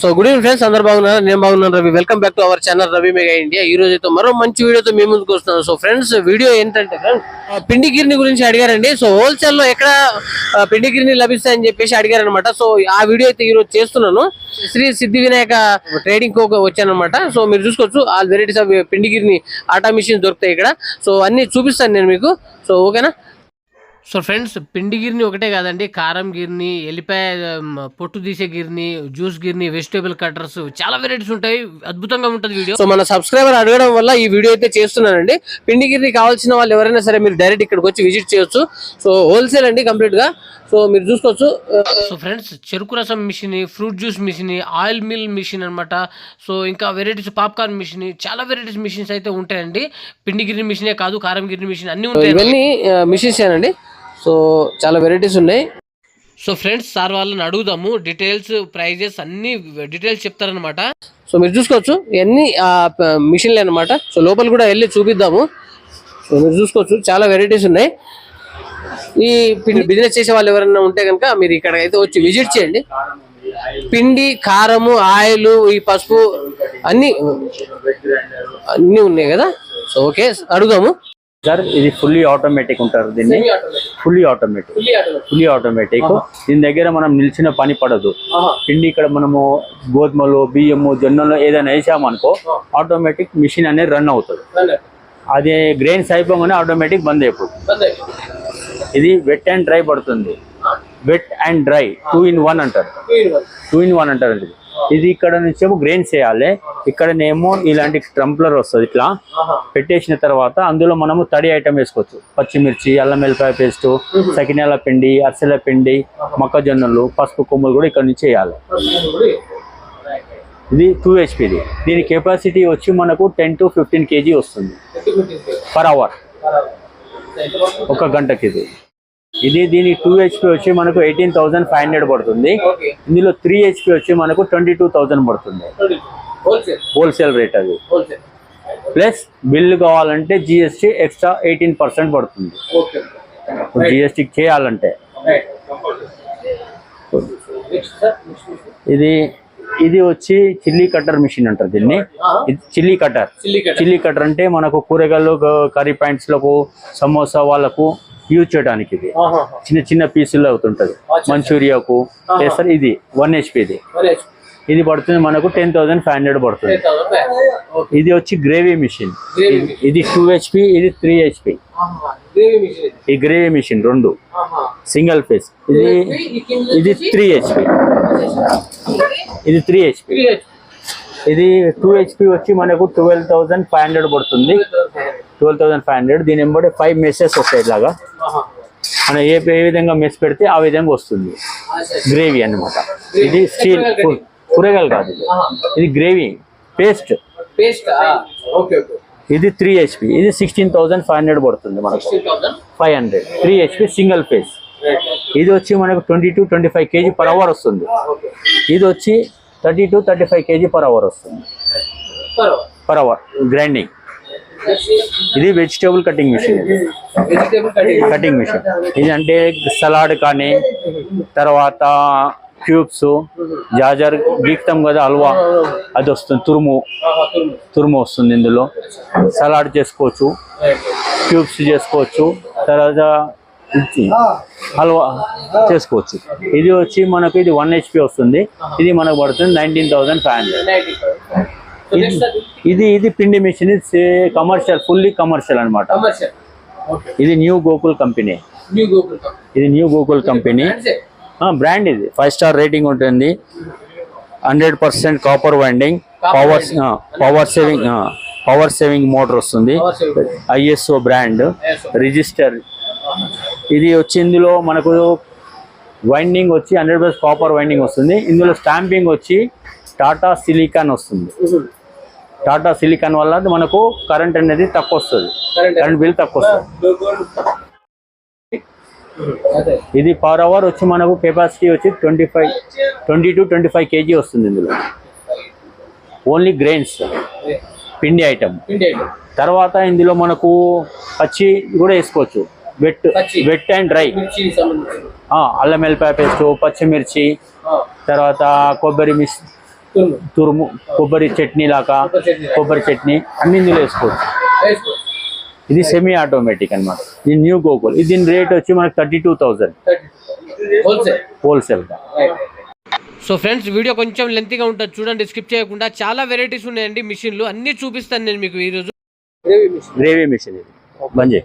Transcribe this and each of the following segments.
So good evening friends అందరు బాగున్నారు? నేను బాగున్నాను Ravi. Welcome back to our channel Ravi mega India ఈ రోజు అయితే మరో మంచి వీడియోతో మీ ముందుకు వస్తున్నాను. సో ఫ్రెండ్స్ వీడియో ఏంటంటే ఫ్రెండ్స్ పిండి గిరిని గురించి అడిగారండి. సో హోల్సేల్లో ఎక్కడ పిండి గిరిని లభిస్తాయని చెప్పేసి అడిగారనమాట సో ఆ వీడియో అయితే ఈరోజు చేస్తున్నాను. శ్రీ సిద్ధి వినాయక ట్రేడింగ్ కో వచ్చానమాట సో మీరు చూసుకోవచ్చు ఆ వెరైటీస్ ఆఫ్ పిండి గిరిని ఆటా మిషన్స్ దొరుకుతాయి ఇక్కడ. సో అన్ని చూపిస్తాను నేను మీకు. సో ఓకేనా సో ఫ్రెండ్స్ పిండి గిర్ని ఒకటే కాదండి. కారం గిర్ని ఎల్లిపాయ పొట్టు తీసే గిర్ని జ్యూస్ గిర్ని వెజిటేబుల్ కట్టర్స్ చాలా వెరైటీస్ ఉంటాయి. అద్భుతంగా ఉంటుంది వీడియో. సో మన సబ్స్క్రైబర్ అడగడం వల్ల ఈ వీడియో అయితే చేస్తున్నానండి. పిండి గిర్ని కావాల్సిన వాళ్ళు ఎవరైనా సరే మీరు డైరెక్ట్ ఇక్కడికి వచ్చి విజిట్ చేయొచ్చు. సో హోల్సేల్ అండి కంప్లీట్గా. సో మీరు చూసుకోవచ్చు. సో ఫ్రెండ్స్ చెరుకు రసం machine fruit juice machine oil mill machine అన్నమాట. సో ఇంకా వెరైటీస్ పాప్కార్న్ మిషన్ చాలా వెరైటీస్ మిషన్స్ అయితే ఉంటాయండి. పిండి గిర్ని మిషనే కాదు కారం గిర్ని మిషన్ అన్ని ఉంటాయి ఇవన్నీ మిషన్స్ అండి సో చాలా వెరైటీస్ ఉన్నాయి. సో ఫ్రెండ్స్ సార్ వాళ్ళని అడుగుదాము. డీటెయిల్స్ ప్రైజెస్ అన్ని డీటెయిల్స్ చెప్తారనమాట సో మీరు చూసుకోవచ్చు ఇవన్నీ మిషన్లే అనమాట సో లోపల కూడా వెళ్ళి చూపిద్దాము. సో మీరు చూసుకోవచ్చు చాలా వెరైటీస్ ఉన్నాయి. ఈ పిండి బిజినెస్ చేసే వాళ్ళు ఎవరైనా ఉంటే కనుక మీరు ఇక్కడ అయితే వచ్చి విజిట్ చేయండి. పిండి కారము ఆయిల్ ఈ పసుపు అన్ని అన్ని ఉన్నాయి కదా? సో ఓకే అడుగుదాము. సార్ ఇది ఫుల్లీ ఆటోమేటిక్ ఉంటారు దీన్ని. ఫుల్లీ ఆటోమేటిక్ ఫుల్లీ ఆటోమేటిక్ దీని దగ్గర మనం నిలిచిన పని పడదు. పిండి ఇక్కడ మనము గోధుమలు బియ్యము జొన్నలు ఏదైనా వేసామనుకో ఆటోమేటిక్ మిషన్ అనేది రన్ అవుతుంది. అది గ్రెయిన్స్ అయిపోగానే ఆటోమేటిక్ బంద్ అయిపోతుంది. ఇది వెట్ అండ్ డ్రై పడుతుంది. Wet and dry two in one అంటారు. టూ ఇన్ వన్ అంటారు ఇది. ఇది ఇక్కడ నుంచి గ్రెయిన్స్ వేయాలి ఇక్కడనేమో ఇలాంటి ట్రంప్లర్ వస్తుంది ఇట్లా. పెట్టేసిన తర్వాత అందులో మనము తడి ఐటమ్ వేసుకోవచ్చు. పచ్చిమిర్చి అల్లం వెల్లిపాయ పేస్ట్ సకినాల పిండి అరిసెల పిండి మొక్కజొన్నలు పసుపు కొమ్ములు కూడా ఇక్కడ నుంచి వేయాలి. ఇది టూ హెచ్పిది దీని కెపాసిటీ వచ్చి మనకు ten to fifteen K G వస్తుంది. పర్ అవర్ ఒక గంటకి ఇది. ఇది దీని టూ హెచ్పి వచ్చి మనకు ఎయిటీన్ థౌసండ్ ఫైవ్ హండ్రెడ్ పడుతుంది. ఇందులో త్రీ హెచ్పి వచ్చి మనకు ట్వంటీ టూ థౌసండ్ పడుతుంది హోల్సేల్ రేట్ అది. ప్లస్ బిల్లు కావాలంటే G S T extra eighteen percent పడుతుంది. జిఎస్టీ చేయాలంటే. ఇది ఇది వచ్చి చిల్లీ కట్టర్ మిషన్ అంటారు దీన్ని. ఇది చిల్లీ కట్టర్. Chilli cutter. అంటే మనకు కూరగాయలు కర్రీ పాయింట్స్లకు సమోసా వాళ్ళకు యూజ్ చేయడానికి ఇది. చిన్న చిన్న పీసులు అవుతుంటది. మంచూరియాకు చేస్తారు ఇది వన్ హెచ్పి ఇది. ఇది పడుతుంది మనకు టెన్ థౌసండ్ ఫైవ్ హండ్రెడ్ పడుతుంది. ఇది వచ్చి గ్రేవీ మిషన్. ఇది టూ హెచ్పి ఇది త్రీ హెచ్పి ఈ గ్రేవీ మిషన్ రెండు. సింగిల్ ఫేస్ ఇది ఇది త్రీ హెచ్పి ఇది త్రీ హెచ్పి ఇది టూ హెచ్పి వచ్చి మనకు ట్వెల్వ్ థౌసండ్ ఫైవ్ హండ్రెడ్ పడుతుంది. ట్వెల్వ్ థౌసండ్ ఫైవ్ హండ్రెడ్ దీని వెంబడి ఫైవ్ మెస్సెస్ వస్తాయి ఇలాగా. మనం ఏ ఏ విధంగా మెస్ పెడితే ఆ విధంగా వస్తుంది. గ్రేవీ అన్నమాట. ఇది స్టీల్ కూరగాయలు కాదు. ఇది. గ్రేవీ పేస్ట్ పేస్ట్ ఇది త్రీ హెచ్పి ఇది సిక్స్టీన్ థౌసండ్ ఫైవ్ హండ్రెడ్ పడుతుంది మనకు. Five hundred three H P single phase ఇది వచ్చి మనకు twenty to twenty five K G per hour వస్తుంది ఇది వచ్చి thirty to thirty five K G per hour వస్తుంది. పర్ అవర్ గ్రైండింగ్ ఇది vegetable cutting machine cutting machine ఇది అంటే సలాడ్ కానీ తర్వాత క్యూబ్స్ జాజర్ గీక్తాం కదా హల్వా అది వస్తుంది తురుము. తురుము. వస్తుంది ఇందులో. సలాడ్ చేసుకోవచ్చు. క్యూబ్స్ చేసుకోవచ్చు. తర్వాత హల్వా చేసుకోవచ్చు. ఇది వచ్చి మనకు ఇది వన్ హెచ్పి వస్తుంది. ఇది మనకు పడుతుంది నైన్టీన్ థౌసండ్ ఫైవ్ హండ్రెడ్ ఇది ఇది పిండి మిషన్ ఇది కమర్షియల్ ఫుల్లీ కమర్షియల్ ఓకే ఇది న్యూ గోకుల్ కంపెనీ ఇది న్యూ గోకుల్ కంపెనీ బ్రాండ్ ఇది. ఫైవ్ స్టార్ రేటింగ్ ఉంటుంది. Hundred percent copper winding power power saving power saving motor వస్తుంది. I S O brand register ఇది వచ్చి ఇందులో మనకు వైండింగ్ వచ్చి హండ్రెడ్ పర్సెంట్ కాపర్ వైండింగ్ వస్తుంది. ఇందులో స్టాంపింగ్ వచ్చి టాటా సిలికాన్ వస్తుంది. టాటా సిలికాన్ వల్ల మనకు కరెంట్ అనేది తక్కువ వస్తుంది కరెంట్ బిల్ తక్కువ వస్తుంది ఇది పర్ అవర్ వచ్చి మనకు కెపాసిటీ వచ్చి twenty five twenty to twenty five K G వస్తుంది ఇందులో. ఓన్లీ గ్రెయిన్స్ పిండి ఐటమ్. తర్వాత ఇందులో మనకు పచ్చి కూడా వేసుకోవచ్చు. వెట్. Wet and dry. అల్లం వెల్లిపాయ పేస్ట్ పచ్చిమిర్చి తర్వాత కొబ్బరి మిస్ తురుము. కొబ్బరి చట్నీ లాగా కొబ్బరి చట్నీ అన్ని ఇందులో వేసుకోవచ్చు. ఇది సెమీ ఆటోమేటిక్ అన్నమాట. ఇది న్యూ గోకుల్ ఇది దీని రేట్ వచ్చి మనకి thirty two thousand wholesale so friends video కొంచెం లెంతీగా ఉంటుంది. చూడండి స్కిప్ చేయకుండా చాలా వెరైటీస్ ఉన్నాయండి. మిషన్లు అన్ని చూపిస్తాను నేను మీకు ఈరోజు. గ్రేవీ మిషన్ ఇది. బంజే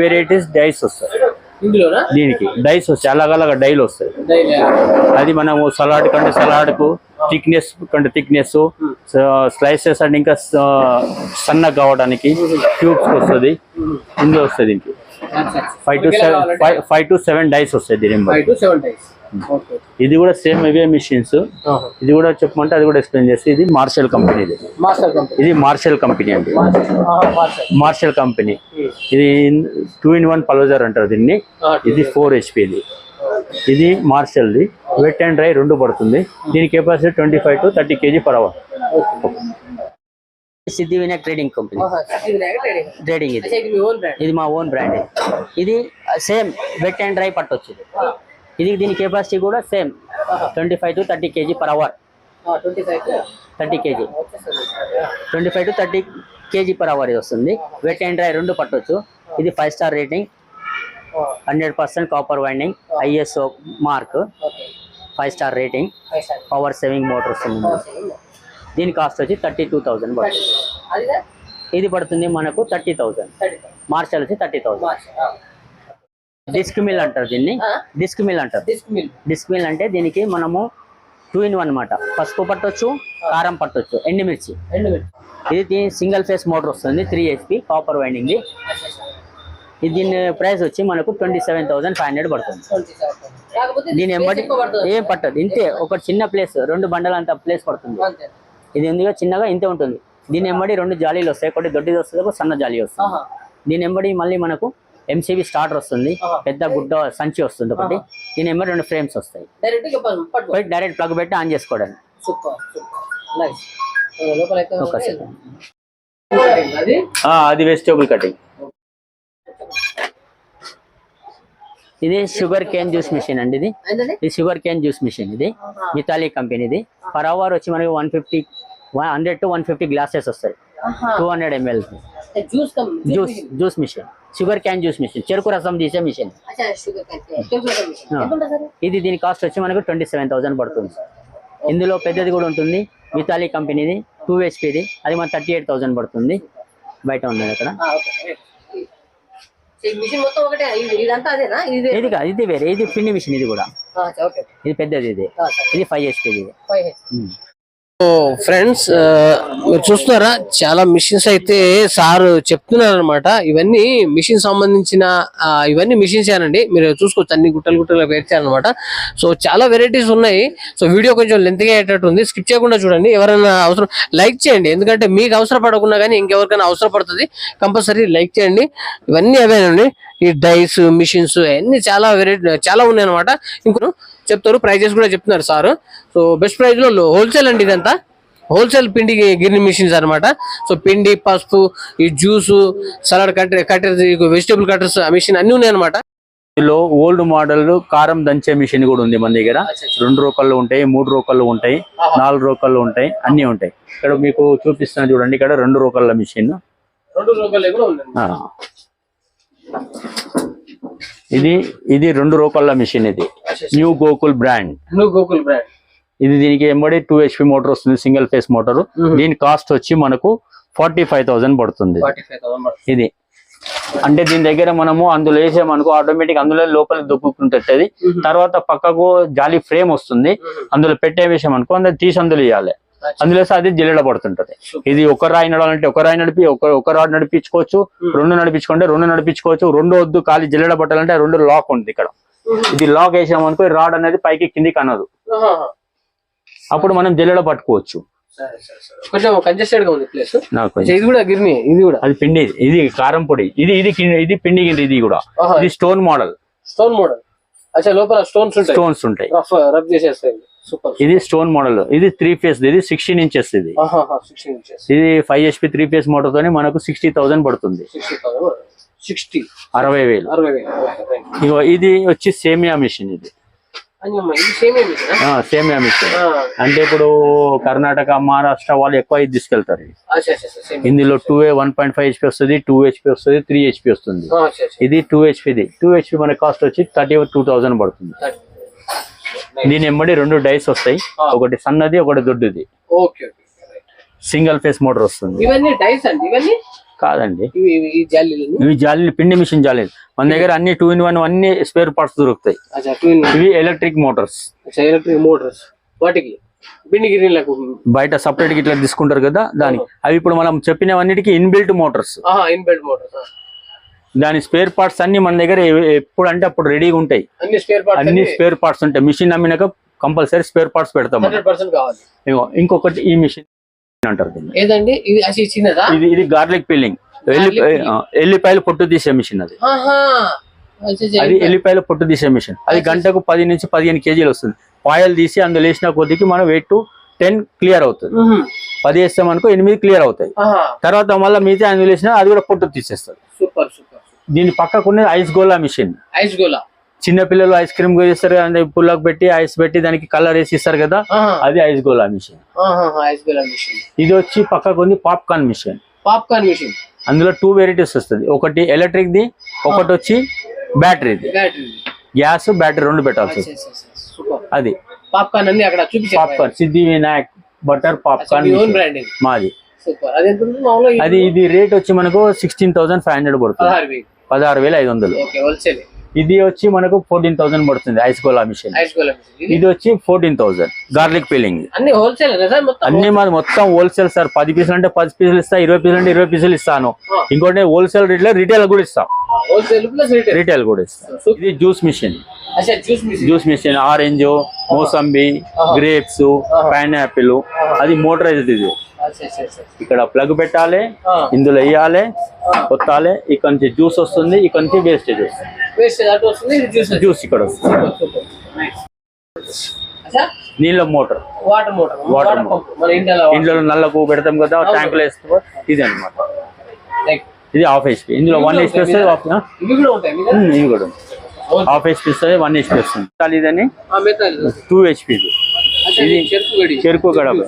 వెరైటీస్ డైస్ వస్తాయి. ఇందులోనా? దీనికి డైస్ వస్తాయి. అలగలగ డైలు వస్తాయి. అది మనము సలాడ్ కంటే సలాడ్కు థిక్నెస్ కంటే థిక్నెస్ స్లైసెస్ అండ్ ఇంకా సన్నగా కావడానికి ట్యూబ్స్ వస్తుంది. ఇందులో వస్తుంది దీనికి. Five to seven five five to seven dice వస్తాయి దీని ఇది కూడా సేమ్ ఇవే మిషన్స్ ఇది కూడా చెప్పమంటే అది కూడా ఎక్స్ప్లెయిన్ చేసి ఇది మార్షల్ కంపెనీ ఇది. ఇది మార్షల్ కంపెనీ అండి. మార్షల్ కంపెనీ ఇది టూ ఇన్ వన్ పల్వజర్ అంటారు దీన్ని. ఇది ఫోర్ హెచ్పిది ఇది. మార్షల్ది వెట్ అండ్ డ్రై రెండు పడుతుంది. దీని capacity twenty five to thirty K G per hour Siddhi Vinayak trading company trading ఇది. మీ ఓన్ బ్రాండ్ ఇది మా ఓన్ బ్రాండ్ ఇది సేమ్ వెట్ అండ్ డ్రై పట్టొచ్చు. ఇది దీని కెపాసిటీ కూడా same twenty five to thirty K G per hour thirty K G twenty five to thirty K G per hour ఇది వస్తుంది. వెట్ అండ్ డ్రై రెండు పట్టొచ్చు. ఇది five star rating hundred percent copper winding I S O mark five star rating power saving motor వస్తుంది దీని cost వచ్చి thirty two thousand పడుతుంది ఇది పడుతుంది మనకు థర్టీ థౌజండ్ మార్షల్ వచ్చి థర్టీ థౌజండ్ డిస్క్ మిల్ అంటారు దీన్ని. డిస్క్ మిల్ అంటారు. Disc mill. అంటే దీనికి మనము టూ ఇన్ వన్ అనమాట పసుపు పట్టొచ్చు కారం పట్టొచ్చు ఎండుమిర్చి ఇది దీని సింగిల్ ఫేస్ మోటార్ వస్తుంది three H P copper winding. ఇది దీని ప్రైస్ వచ్చి మనకు twenty seven thousand five hundred పడుతుంది. దీని ఎంబడి ఏం పట్టదు ఇంతే ఒక చిన్న ప్లేస్ రెండు బండలంత ప్లేస్ పడుతుంది. ఇది ఉందిగా చిన్నగా ఇంతే ఉంటుంది. దీని ఎంబడి రెండు జాలీలు వస్తాయి ఒకటి దొడ్డిది వస్తుంది ఒక సన్న జాలి వస్తుంది. దీని ఎంబడి మళ్ళీ మనకు ఎంసీబీ స్టార్టర్ వస్తుంది పెద్ద గుడ్డ సంచి వస్తుంది ఒకటి. దీని ఎంబడి రెండు ఫ్రేమ్స్ వస్తాయి. డైరెక్ట్ ప్లగ్ పెట్టి ఆన్ చేసుకోవడానికి. అది? వెజిటేబుల్ కటింగ్ ఇది షుగర్ కేన్ జ్యూస్ మిషన్ అండి ఇది. ఇది షుగర్ కేన్ జ్యూస్ మిషన్ ఇది. మితాలి కంపెనీది పర్ అవర్ వచ్చి మనకి one fifty hundred to one fifty glasses వస్తాయి. Two hundred M L juice juice machine sugar cane juice machine చెరుకు రసం తీసే మిషన్. ఇది దీని కాస్ట్ వచ్చి మనకు ట్వంటీ సెవెన్ థౌసండ్ పడుతుంది. ఇందులో పెద్దది కూడా ఉంటుంది. మితాలి కంపెనీది టూ హెచ్పిది. అది మన థర్టీ ఎయిట్ థౌసండ్ పడుతుంది. బయట ఉన్నది అక్కడ. ఇది- కాదు ఇది వేరే. ఇది పిండి మిషన్ ఇది కూడా. ఇది పెద్దది ఇది. ఇది ఫైవ్ హెచ్పిది. ఫ్రెండ్స్ మీరు చూస్తున్నారా చాలా మిషన్స్ అయితే సార్ చెప్తున్నారు అనమాట ఇవన్నీ మిషన్ సంబంధించిన ఇవన్నీ మిషన్స్ ఏనండి మీరు చూసుకోవచ్చు అన్ని గుట్టలు గుట్టలు పేర్చారనమాట సో చాలా వెరైటీస్ ఉన్నాయి. సో వీడియో కొంచెం లెంత్గా అయ్యేటట్టు ఉంది. స్కిప్ చేయకుండా చూడండి. ఎవరైనా అవసరం లైక్ చేయండి. ఎందుకంటే మీకు అవసరం పడకుండా కానీ ఇంకెవరికైనా అవసరం పడుతుంది కంపల్సరీ లైక్ చేయండి. ఇవన్నీ అవేనండి ఈ డైస్ మిషన్స్ అన్ని చాలా వెరైటీ చాలా ఉన్నాయి అనమాట ఇంకో చెప్తారు ప్రైజెస్ కూడా చెప్తున్నారు సార్. సో బెస్ట్ ప్రైస్లో హోల్సేల్ అండి ఇదంతా. హోల్సేల్ పిండి గిర్ని మిషన్స్ అన్నమాట. సో పిండి పసుపు ఈ juice salad cutter cutters vegetable cutters machine అన్ని ఉన్నాయి అనమాట ఇందులో ఓల్డ్ మోడల్ కారం దంచే మిషన్ కూడా ఉంది మన దగ్గర. రెండు రూపాయలు ఉంటాయి మూడు రూపాయలు ఉంటాయి నాలుగు రూపాయలు ఉంటాయి అన్ని ఉంటాయి. ఇక్కడ మీకు చూపిస్తాను చూడండి ఇక్కడ రెండు రూపాయల మిషన్. రెండు రూపాయలు కూడా ఉంది ఆ. ఇది ఇది రెండు రూపాయల మిషన్ ఇది. న్యూ గోకుల్ బ్రాండ్ నువ్వు గోకుల్ బ్రాండ్ ఇది దీనికి ఎంబడి టూ హెచ్పి మోటార్ వస్తుంది సింగిల్ ఫేస్ మోటార్ దీని కాస్ట్ వచ్చి మనకు ఫార్టీ ఫైవ్ థౌసండ్ పడుతుంది. ఇది. అంటే దీని దగ్గర మనము అందులో వేసామనుకో ఆటోమేటిక్ అందులో లోపల దొక్కుతుంటది తర్వాత పక్కకు జాలి ఫ్రేమ్ వస్తుంది. అందులో పెట్టే విషయం అనుకో అందులో తీసి అందులో ఇవ్వాలి అందులో అది జిల్లెడ పడుతుంటది. ఇది ఒక రాయి నడవాలంటే ఒక రాయి నడిపి ఒక ఒక రాడ్ నడిపించుకోవచ్చు రెండు నడిపించుకుంటే రెండు నడిపించుకోవచ్చు రెండు వద్దు ఖాళీ జిల్లెడ పట్టాలంటే రెండు లాక్ ఉంది ఇక్కడ. ఇది లాక్ వేసామనుకో రాడ్ అనేది పైకి కిందికి అనదు అప్పుడు మనం జిల్లెడ పట్టుకోవచ్చు. కొంచెం కంజెస్టెడ్గా ఉంది ప్లేస్ ఇది కూడా గిర్ని ఇది కూడా. అది పిండి ఇది కారం పొడి. ఇది ఇది ఇది పిండి కింద ఇది కూడా. ఇది స్టోన్ మోడల్ స్టోన్ మోడల్ అచ్చా లోపల స్టోన్స్ ఉంటాయి. స్టోన్స్ ఉంటాయి. రఫ్ రబ్ చేసేస్తాయి. ఇది స్టోన్ మోడల్. ఇది త్రీ ఫేస్ ఇది సిక్స్టీన్ ఇంచెస్ ఇది. ఇది five H P three phase motor తోని మనకు సిక్స్టీ థౌసండ్ పడుతుంది. అరవై వేలు. ఇగో ఇది వచ్చి సేమియా మిషన్ ఇది. అయ్యమ్మ, ఇది సేమ్ ఏమి సేమ్ మిషన్. అంటే ఇప్పుడు కర్ణాటక మహారాష్ట్ర వాళ్ళు ఎక్కువ ఇది తీసుకెళ్తారు ఇందులో టూ ఏ వన్ పాయింట్ ఫైవ్ హెచ్పి వస్తుంది టూ హెచ్పి వస్తుంది త్రీ హెచ్పి వస్తుంది. ఇది టూ హెచ్పిది టూ హెచ్పి మన కాస్ట్ వచ్చి థర్టీ టూ థౌసండ్ పడుతుంది దీని ఎమ్మడి రెండు డైస్ వస్తాయి. ఒకటి సన్నది ఒకటి దొడ్డుది. సింగిల్ ఫేస్ మోటార్ వస్తుంది. ఇవన్నీ డైస్ అండి ఇవన్నీ? కాదండి. ఇవి జాలీలు పిండి మిషన్ జాలి మన దగ్గర అన్ని టూ ఇన్ వన్ అన్ని స్పేర్ పార్ట్స్ దొరుకుతాయి. ఇవి ఎలక్ట్రిక్ మోటార్స్. Electric Motors. వాటికి బయట సపరేట్ ఇట్లా తీసుకుంటారు కదా దానికి. అవి ఇప్పుడు మనం చెప్పినవన్నిటికీ ఇన్బిల్ట్ మోటార్స్. Inbuilt motors. దాని స్పేర్ పార్ట్స్ అన్ని మన దగ్గర ఎప్పుడు అంటే అప్పుడు రెడీగా ఉంటాయి. అన్ని స్పేర్ పార్ట్స్ ఉంటాయి. మిషన్ అమ్మినాక కంపల్సరీ స్పేర్ పార్ట్స్ పెడతాం ఇంకొకటి ఈ మిషన్ అంటారు ఇది గార్లిక్ పిల్లింగ్. ఎల్లిపాయలు పొట్టు తీసే మిషన్ అది. అది ఎల్లిపాయలు. పొట్టు తీసే మిషన్ అది గంటకు పది నుంచి పదిహేను కేజీలు వస్తుంది. పాయలు తీసి అందులో వేసిన కొద్దికి మనం వెయిట్ టెన్ క్లియర్ అవుతుంది. పది వేస్తాం అనుకో ఎనిమిది క్లియర్ అవుతాయి. తర్వాత మళ్ళీ మిగతా అందులో వేసిన అది కూడా పొట్టు తీసేస్తుంది. Super super. దీని పక్కకు ఉన్నది ఐస్ గోలా మిషన్. ఐస్ గోలా. చిన్న పిల్లలు ఐస్ క్రీమ్ చేస్తారు అంటే పుల్లకు పెట్టి ఐస్ పెట్టి దానికి కలర్ వేసి ఇస్తారు కదా. అది ice gola machine. Ice gola machine. ఇది వచ్చి పక్కకు ఉంది పాప్కార్న్ మిషన్. Popcorn machine. అందులో టూ వెరైటీస్ వస్తుంది. ఒకటి ఎలక్ట్రిక్ ది ఒకటి వచ్చి బ్యాటరీది బ్యాటరీ గ్యాస్ బ్యాటరీ రెండు పెట్టాల్సి అది. పాప్కార్న్ అన్ని అక్కడ చూపించారు పాప్కార్న్ సిద్ధి వినాయక్ బటర్ పాప్కార్న్ మాది. అది ఇది రేట్ వచ్చి మనకు సిక్స్టీన్ థౌసండ్ ఫైవ్ హండ్రెడ్ పడుతుంది. పదహారు వేలు ఐదు వందలు. ఇది వచ్చి మనకు ఫోర్టీన్ థౌసండ్ పడుతుంది ఐస్ గోలా మిషన్ ఇది వచ్చి ఫోర్టీన్ థౌసండ్ గార్లిక్ పీలింగ్ అన్ని హోల్సేల్ అన్ని మాది మొత్తం హోల్సేల్ సార్. పది పీసులు అంటే పది పీసులు ఇస్తా ఇరవై పీసులు అంటే ఇరవై పీసులు ఇస్తాను. ఇంకోటి హోల్సేల్ రేట్లో రిటైల్ కూడా ఇస్తాం. రీటైల్ కూడా ఇస్తాం. ఇది juice machine juice machine orange mosambi grapes pineapple అది మోటరైజ్డ్ ఇది. ఇక్కడ ప్లగ్ పెట్టాలి ఆ. ఇందులో వేయాలి కొత్తాలి ఇక్కడ నుంచి జ్యూస్ వస్తుంది ఇక్కడ నుంచి వేస్టేజ్ వస్తుంది. జ్యూస్ జ్యూస్ ఇక్కడ వస్తుంది. నీళ్ళ మోటార్. వాటర్ మోటార్ వాటర్ ఇంట్లో నల్లకు పెడతాం కదా ట్యాంకులో వేసుకో. ఇది అనమాట ఇది హాఫ్ హెచ్పి ఇందులో వన్ హెచ్పి వస్తుంది హాఫ్ ఇవి కూడా హాఫ్ హెచ్పి వస్తుంది వన్ హెచ్పి వస్తుంది. ఇదని టూ హెచ్పి ఇది. చెరుకు గడప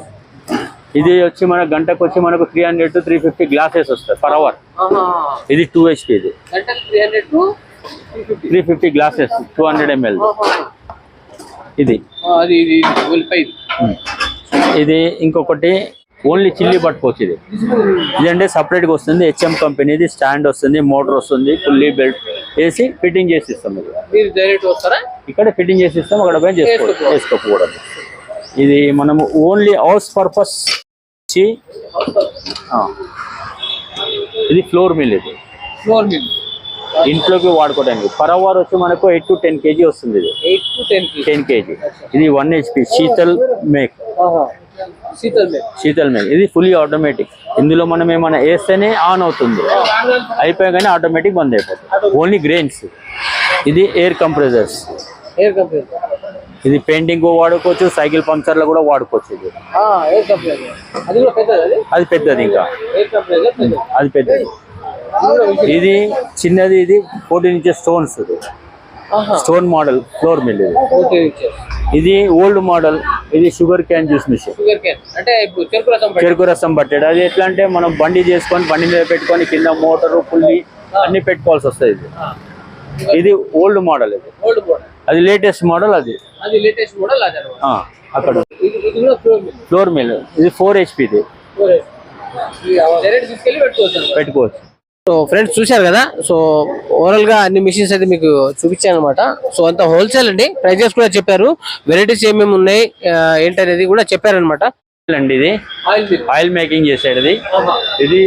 ఇది వచ్చి మన గంటకు వచ్చి మనకు three hundred to three fifty glasses వస్తాయి పర్ అవర్ ఇది టూ హెచ్పి ఇది. Three fifty glasses two hundred ML ఇది. ఇది ఇంకొకటి ఓన్లీ చిల్లీ పట్టుకోవచ్చు ఇది ఇది. అంటే సపరేట్గా వస్తుంది. హెచ్ఎం కంపెనీది స్టాండ్ వస్తుంది మోటార్ వస్తుంది పుల్లీ బెల్ట్ వేసి ఫిట్టింగ్ చేసి ఇస్తాం ఇక్కడ ఫిట్టింగ్ చేసి ఇస్తాం అక్కడ పోయి చేసుకోవచ్చు వేసుకోకూడదు ఇది మనము ఓన్లీ హౌస్ పర్పస్ ఇది ఫ్లోర్ మిల్ ఇది. ఫ్లోర్ మిల్ ఇంట్లోకి వాడుకోవడానికి. పర్ అవర్ వచ్చి మనకు ఎయిట్ టు టెన్ కేజీ వస్తుంది ఇది. Eight to ten ten KG ఇది one HP Sheetal make Sheetal make ఇది ఫుల్లీ ఆటోమేటిక్ ఇందులో మనం ఏమైనా వేస్తేనే ఆన్ అవుతుంది. అయిపోయాగానే ఆటోమేటిక్ బంద్ అయిపోతుంది. ఓన్లీ గ్రెయిన్స్ ఇది ఎయిర్ కంప్రెసర్స్ ఎయిర్ కంపెనీ ఇది పెయింటింగ్ వాడుకోవచ్చు సైకిల్ పంక్చర్లో కూడా వాడుకోవచ్చు ఇది. అది పెద్దది ఇంకా. అది పెద్దది. ఇది చిన్నది ఇది ఫోర్టీన్ ఇంచెస్ స్టోన్స్ ఆహా. స్టోన్ మోడల్ ఫ్లోర్ మిల్ ఇది. ఇది ఓల్డ్ మోడల్ ఇది షుగర్ క్యాన్ జ్యూస్ మిషన్. చెరుకు రసం పెట్టి. చెరుకు రసం పట్టేది. అది ఎట్లా అంటే మనం బండి చేసుకొని బండి మీద పెట్టుకొని కింద మోటారు పుల్లి అన్ని పెట్టుకోవాల్సి వస్తుంది ఇది. ఇది ఓల్డ్ మోడల్ ఇది. Old model. అది లేటెస్ట్ మోడల్ అది. అది లేటెస్ట్ మోడల్ అది అనమాట. ఆ, అక్కడ. ఫ్లోర్ మిల్ ఇది ఫోర్ హెచ్పిది పెట్టుకోవచ్చు సో ఫ్రెండ్స్ చూశారు కదా? సో ఓవరాల్గా అన్ని మిషన్స్ అయితే మీకు చూపించాను అనమాట సో అంతా హోల్సేల్ అండి. ప్రైజెస్ కూడా చెప్పారు. వెరైటీస్ ఏమేమి ఉన్నాయి ఏంటనేది కూడా చెప్పారనమాట అండి ఇది. ఆయిల్ మేకింగ్ చేసేది. ఇది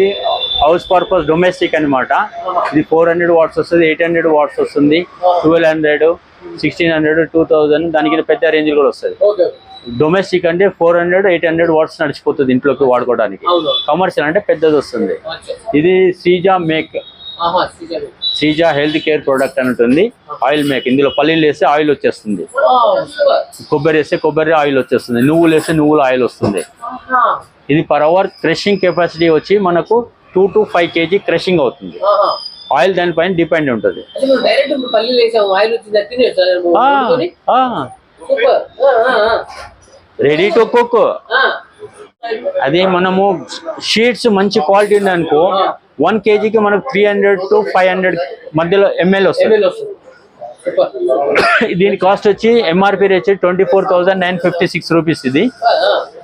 హౌస్ పర్పస్ డొమెస్టిక్ అన్నమాట. ఇది ఫోర్ హండ్రెడ్ వాట్స్ వస్తుంది ఎయిట్ హండ్రెడ్ వాట్స్ వస్తుంది twelve hundred sixteen hundred two thousand దానికి పెద్ద రేంజ్ కూడా వస్తుంది డొమెస్టిక్ అంటే four hundred eight hundred watts నడిచిపోతుంది ఇంట్లోకి వాడుకోవడానికి. కమర్షియల్ అంటే పెద్దది వస్తుంది. ఇది Sreeja make Sreeja health care product అని ఉంటుంది. ఆయిల్ మేక్ ఇందులో పల్లీలు వేస్తే ఆయిల్ వచ్చేస్తుంది. కొబ్బరి వేస్తే కొబ్బరి ఆయిల్ వచ్చేస్తుంది. నువ్వులు వేస్తే నువ్వుల ఆయిల్ వస్తుంది. ఇది పర్ అవర్ క్రషింగ్ కెపాసిటీ వచ్చి మనకు two to five KG crushing అవుతుంది. ఆయిల్ దానిపైన డిపెండ్ ఉంటుంది. రెడీ టు కుక్ అది మనము షీట్స్ మంచి క్వాలిటీ ఉంది అనుకో వన్ కేజీకి మనకు three hundred to five hundred మధ్యలో ఎంఎల్ వస్తుంది. దీని కాస్ట్ వచ్చి MRP rate twenty four thousand nine fifty six rupees ఇది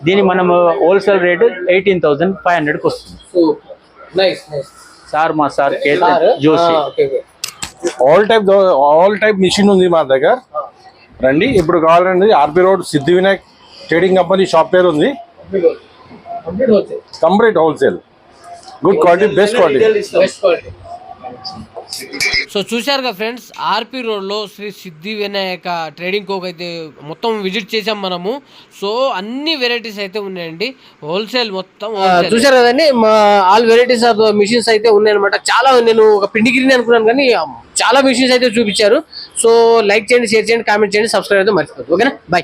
దీని మనం wholesale rate eighteen thousand five హండ్రెడ్కి వస్తుంది. నైస్ నైస్ సార్ మా sir Joshi. All type all type machine ఉంది మా దగ్గర. రండి ఇప్పుడు కావాలండి ఆర్పి రోడ్ సిద్ధి వినాయక్ ట్రేడింగ్ కంపెనీ షాప్ పేరు ఉంది. Complete wholesale good quality best quality so చూశారుగా ఫ్రెండ్స్ ఆర్పి రోడ్లో శ్రీ సిద్ధి వినాయక ట్రేడింగ్ కోక్ అయితే మొత్తం విజిట్ చేసాం మనము. సో అన్ని వెరైటీస్ అయితే ఉన్నాయండి. హోల్సేల్ మొత్తం చూసారు కదండి మా ఆల్ వెరైటీస్ ఆఫ్ మిషన్స్ అయితే ఉన్నాయన్నమాట. చాలా నేను ఒక పిండిగిరిని అనుకున్నాను కానీ చాలా మిషన్స్ అయితే చూపించారు. సో లైక్ చేయండి షేర్ చేయండి కామెంట్ చేయండి సబ్స్క్రైబ్ అయితే మర్చిపోద్దు ఓకేనా? బాయ్